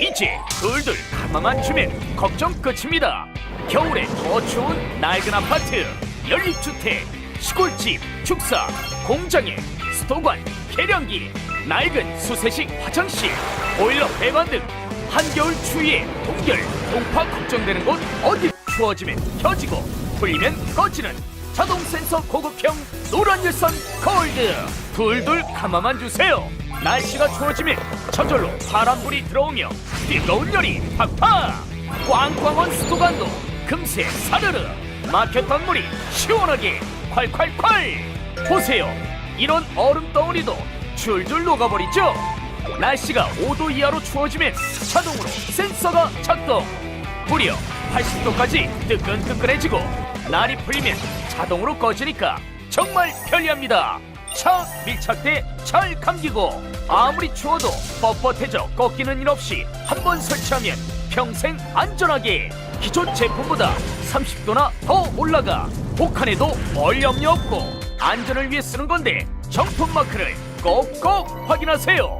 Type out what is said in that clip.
이제 둘둘 가마만 주면 걱정 끝입니다. 겨울에 더 추운 낡은 아파트, 연립주택, 시골집, 축사, 공장에 스토관, 계량기, 낡은 수세식 화장실, 보일러 배관 등 한겨울 추위에 동결, 동파 걱정되는 곳 어디 추워지면 켜지고 풀리면 꺼지는 자동 센서 고급형 노란 열선 골드 둘둘 가마만 주세요 날씨가 추워지면 저절로 파란불이 들어오며 뜨거운 열이 팍팍! 꽝꽝한 수도관도 금세 사르르 막혔던 물이 시원하게 콸콸콸! 보세요. 이런 얼음 덩어리도 줄줄 녹아버리죠. 날씨가 5도 이하로 추워지면 자동으로 센서가 작동. 무려 80도까지 뜨끈뜨끈해지고 날이 풀리면 자동으로 꺼지니까 정말 편리합니다. 차 밀착돼 잘 감기고 아무리 추워도 뻣뻣해져 꺾이는 일 없이 한 번 설치하면 평생 안전하게 기존 제품보다 30도나 더 올라가 혹한에도 얼염이 없고 안전을 위해 쓰는 건데 정품 마크를 꼭꼭 확인하세요.